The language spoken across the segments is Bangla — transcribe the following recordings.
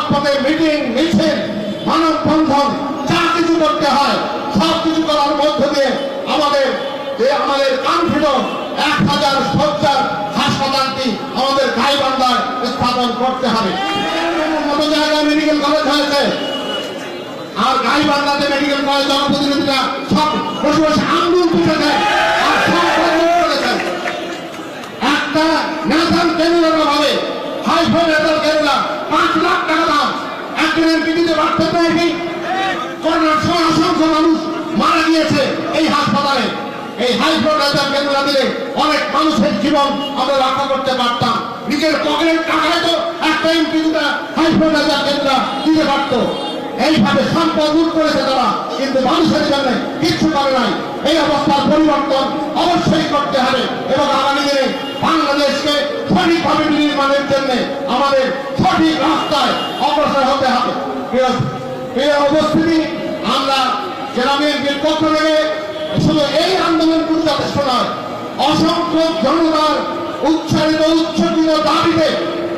রাজপথে মিটিং, মিছিল, মানববন্ধন, যা কিছু করতে হয়, সব কিছু করার মধ্য দিয়ে আমাদের যে আমাদের কনফিডেন্স এক হাজার সজ্জার হাসপাতালটি আমাদের গাইবান্ধায় স্থাপন করতে হবে। কত জায়গায় মেডিকেল কলেজ হয়েছে? আর গাইবান্ধাতে মেডিকেল কলেজ জনপ্রতিনিধিরা সব বসে বসে তুলেছে আর একটা ন্যাশনাল ক্যানুলার অভাবে হাইফো ন্যাশনাল ক্যানুলার পাঁচ লাখ একজনের পিটিতে বাড়তে পারেনি করোনার সময় অসংখ্য মানুষ মারা গিয়েছে এই হাসপাতালে। এই হাইফ্লো ন্যাশনাল ক্যানুলা দিলে অনেক মানুষের জীবন আমরা রক্ষা করতে পারতাম। নিজের পকেটের টাকায় তো একটা এমপিটা হাইফ্লো ন্যাশনাল ক্যানুলা দিতে পারতো। এইভাবে সম্পদ লুট করেছে তারা। কিন্তু মানুষের জন্য কিচ্ছু করে নাই। এই অবস্থার পরিবর্তন অবশ্যই করতে হবে। এবং আগামী দিনে বাংলাদেশকে সঠিকভাবে নির্মাণের জন্য আমাদের সঠিক রাস্তায় অগ্রসর হতে হবে। প্রিয় উপস্থিতি, আমরা বিএনপির পক্ষ থেকে শুধু এই আন্দোলন যথেষ্ট নয় অসংখ্য জনতার উচ্চারিত উচ্ছ্বসিত দাবিতে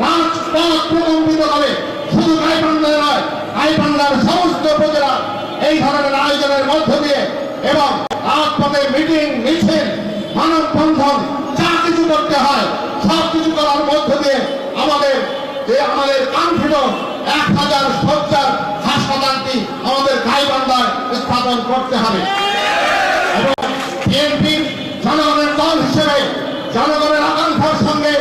রাজপথ প্রকম্পিত হবে। শুধু গাইবান্ধায় নয়, গাইবান্ধার সমস্ত উপজেলা এই ধরনের আয়োজনের মধ্য দিয়ে এবং রাজপথে মিটিং, মিছিল, মানববন্ধন, যা কিছু করতে হয় সব কিছু করার মধ্য দিয়ে আমাদের যে আমাদের কনফিডেন্স এক হাজার সজ্জার হাসপাতালটি আমাদের গাইবান্ধায় স্থাপন করতে হবে। এবং জনগণের দল হিসেবে, জনগণের আকাঙ্ক্ষার সঙ্গে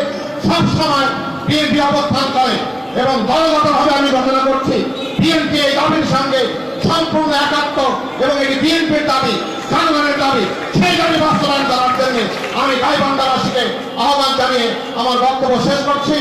সবসময় বিএনপি অবস্থান করে। এবং দলগতভাবে আমি ঘোষণা করছি, বিএনপি এই দাবির সঙ্গে সম্পূর্ণ একাত্ম এবং এটি বিএনপির দাবি, জনগণের দাবি, সেই দাবি বাস্তবায়ন করার জন্য আমি গাইবান্ধাবাসীকে আহ্বান জানিয়ে আমার বক্তব্য শেষ করছি।